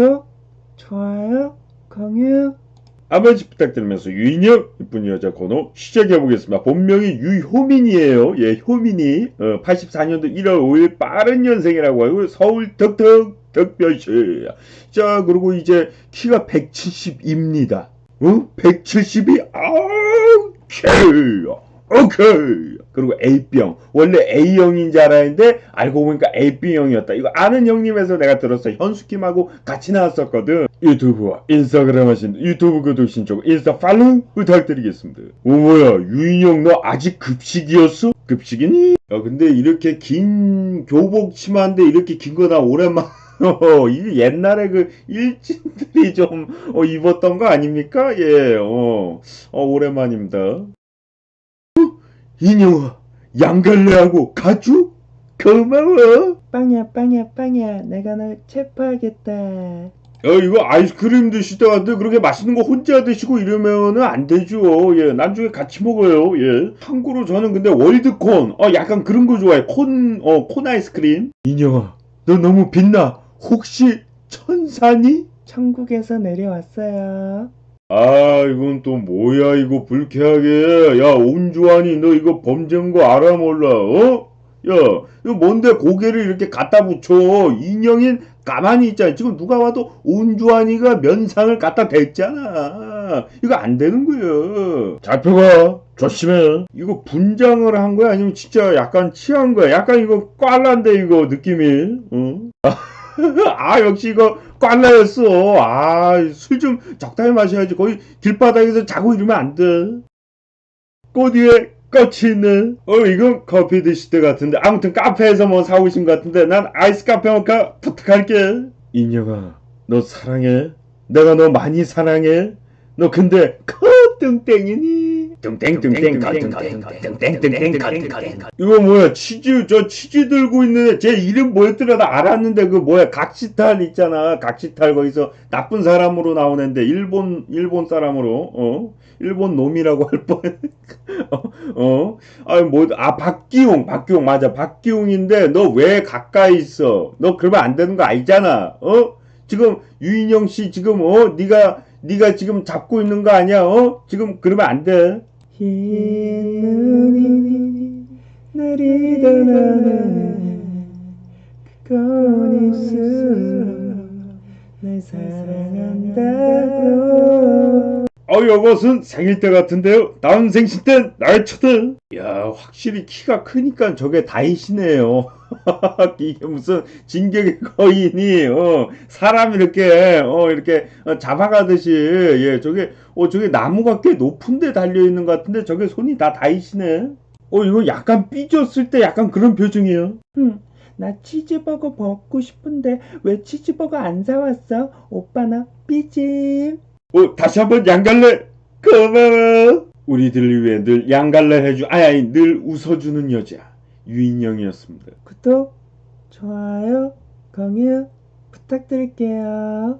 구독, 좋아요, 공유. 아버지 부탁드리면서 유인영 이쁜 여자 코너 시작해 보겠습니다. 본명이 유효민이에요. 예, 효민이 어, 84년도 1월 5일 빠른 년생이라고 하고 서울 덕덕 덕별시. 자, 그리고 이제 키가 170입니다. 어? 172? 아, 오케이. 오케이. 그리고 A병. 원래 A형인 줄 알았는데 알고 보니까 AB형이었다. 이거 아는 형님에서 내가 들었어. 현숙김하고 같이 나왔었거든. 유튜브와 인스타그램 하신 유튜브 구독 신청 인스타 팔로우 부탁드리겠습니다. 오 뭐야 유인형 너 아직 급식이었어? 급식이니? 야 근데 이렇게 긴 교복 치마인데 이렇게 긴 거 나 오랜만 어, 이 옛날에 그 일진들이 좀 어, 입었던 거 아닙니까? 예, 어, 어 오랜만입니다. 어? 인형아, 양갈래하고 가주? 고마워. 빵야, 빵야, 빵야. 내가 널 체포하겠다. 야, 이거 아이스크림 드시다가도 그렇게 맛있는 거 혼자 드시고 이러면은 안 되죠. 예, 나중에 같이 먹어요. 예. 참고로 저는 근데 월드콘, 어, 약간 그런 거 좋아해. 콘, 어, 콘 아이스크림. 인형아, 너 너무 빛나. 혹시 천사니? 천국에서 내려왔어요. 아, 이건 또 뭐야, 이거 불쾌하게. 야, 온주환이 너 이거 범죄인 거 알아 몰라, 어? 야, 이거 뭔데 고개를 이렇게 갖다 붙여. 인형인 가만히 있잖아. 지금 누가 와도 온주환이가 면상을 갖다 댔잖아. 이거 안 되는 거야. 잡혀가. 조심해. 이거 분장을 한 거야? 아니면 진짜 약간 취한 거야? 약간 이거 꽐라인데, 이거 느낌이. 어? 아, 역시 이거 꽐라였어. 아, 술 좀 적당히 마셔야지. 거의 길바닥에서 자고 이러면 안 돼. 꽃 위에 꽃이 있네. 어, 이건 커피 드실 때 같은데. 아무튼 카페에서 뭐 사오신 것 같은데. 난 아이스 카페 모카 부탁할게. 인형아, 너 사랑해? 내가 너 많이 사랑해? 너 근데 커뚱땡이니? 뚱땡뚱땡 커뚱땡 이거 뭐야 치즈 저 치즈 들고 있는 제 이름 뭐였더라 나 알았는데 그 뭐야 각시탈 있잖아 각시탈 거기서 나쁜 사람으로 나오는데 일본 일본 사람으로 어 일본 놈이라고 할 뻔. 어, 아, 뭐, 아, 박기용, 박기용, 맞아. 박기용인데, 너 왜 가까이 있어? 너 그러면 안 되는 거 알잖아. 어? 지금, 유인영 씨, 지금, 어? 네가 네가 지금 잡고 있는 거 아니야? 어? 지금 그러면 안 돼. 흰 눈이 내리던 나는 그건 입술로 날 사랑한다고 어, 이것은 생일 때 같은데요. 다음 생신 땐날 초대. 야, 확실히 키가 크니까 저게 다이시네요. 이게 무슨 진격의 거인이 어, 사람 이렇게 어, 이렇게 어, 잡아가듯이 예, 저게 어, 저게 나무가 꽤 높은데 달려 있는 것 같은데 저게 손이 다 다이시네. 어, 이거 약간 삐졌을 때 약간 그런 표정이에요. 응, 나 치즈버거 먹고 싶은데 왜 치즈버거 안 사왔어? 오빠 나 삐짐 어, 다시 한번 양갈래 고마워. 우리들을 위해 늘 양갈래 해주, 아니, 아니, 늘 웃어주는 여자 유인영이었습니다. 구독, 좋아요, 공유 부탁드릴게요.